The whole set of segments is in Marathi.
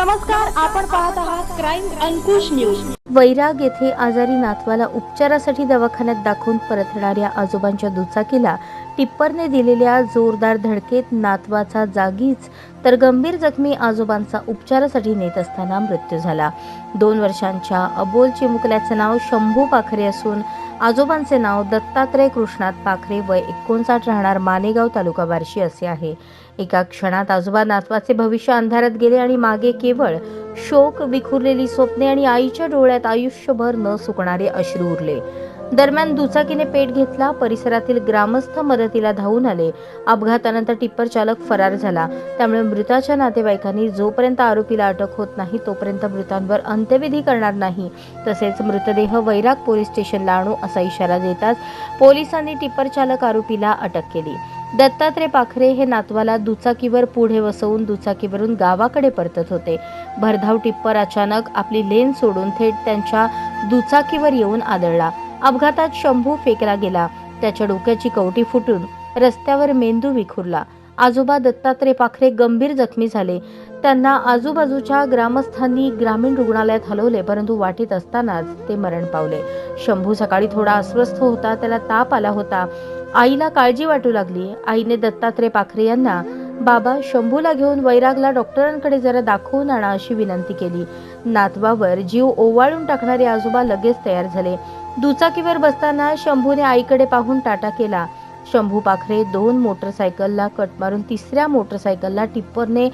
नमस्कार आपण पाहत आहात क्राईम अंकुश न्यूज वैराग येथे आजारी नातवाला उपचारासाठी दवाखान्यात दाखवून परतणाऱ्या आजोबांच्या दुचाकीला टिप्परने दिलेल्या जोरदार धडकेत नातवाचा जागीच तर गंभीर जखमी आजोबांचा उपचारासाठी नेत असताना मृत्यू झाला. दोन वर्षांच्या अबोल चिमुकल्याचं नाव शंभू पाखरे असून आजोबांचे नाव दत्तात्रय कृष्णात पाखरे वय एकोणसाठ राहणार मालेगाव तालुका बार्शी असे आहे. एका क्षणात आजोबा नातवाचे भविष्य अंधारात गेले आणि मागे केवळ शोक विखुरलेली स्वप्ने आणि आईच्या डोळ्यात आयुष्यभर न सुकणारे अश्रू उरले. दरम्यान दुचाकीने पेट घेतला परिसरातील ग्रामस्थ मदतीला धावून आले. अपघातानंतर टिप्पर चालक फरार झाला. त्यामुळे मृताच्या नातेवाईकांनी जोपर्यंत आरोपीला अटक होत नाही तोपर्यंत मृतांवर अंत्यविधी करणार नाही. तसेच मृतदेह वैराग पोलीस स्टेशनला आणू असा इशारा देताच पोलिसांनी टिप्पर चालक आरोपीला अटक केली. दत्तात्रय पाखरे हे नातवाला दुचाकीवर पुढे बसवून दुचाकीवरून गावाकडे परतत होते. भरधाव टिप्पर अचानक आपली लेन सोडून थेट त्यांच्या दुचाकीवर येऊन आदळला. अपघातात शंभू फेकला गेला. त्याच्या डोक्याची कवटी फुटून रस्त्यावर मेंदू विखुरला. आजोबा दत्तात्रय पाखरे गंभीर जखमी झाले. त्यांना आजूबाजूच्या ग्रामस्थांनी ग्रामीण रुग्णालयात हलवले परंतु वाटेत असतानाच ते मरण पावले. शंभू सकाळी थोडा अस्वस्थ होता त्याला ताप आला होता. आईला काळजी वाटू लागली. आईने दत्तात्रय पाखरे यांना बाबा शंभूला घेऊन वैरागला डॉक्टरांकडे जरा दाखवून आणा अशी विनंती केली. नातवावर जीव ओवाळून टाकणारे आजोबा लगेच तयार झाले. दुचाकीवर बसताना शंभूने आईकडे पाहून टाटा केला. शंभू पाखरे दोन मोटरसायकलला कट मारून तिसऱ्या मोटरसायकलला टिप्परने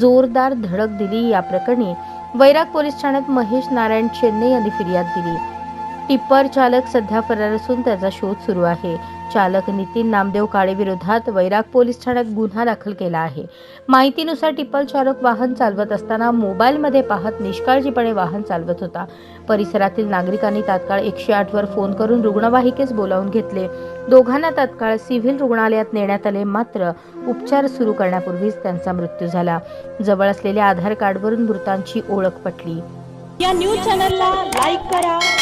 जोरदार धडक दिली या प्रकरणी. वैराग पोलीस ठाण्यात महेश नारायण चेन्नई यांनी फिर्याद दिली. टिप्पर चालक सध्या फरार असून त्याचा शोध सुरू आहे. चालक नितीन नामदेव काळे विरोधात वैराग पोलीस ठाण्यात गुन्हा दाखल केला आहे. माहितीनुसार टिप्पर चालक वाहन चालवत असताना मोबाईलमध्ये पाहत निष्काळजीपणे वाहन चालवत होता. परिसरातील नागरिकांनी तात्काळ एकशे आठवर फोन करून रुग्णवाहिकेस बोलावून घेतले. दोघांना तात्काळ सिव्हिल रुग्णालयात नेण्यात आले. मात्र उपचार सुरू करण्यापूर्वीच त्यांचा मृत्यू झाला. जवळ असलेल्या आधार कार्डवरून मृतांची ओळख पटली. या न्यूज चॅनलला लाईक करा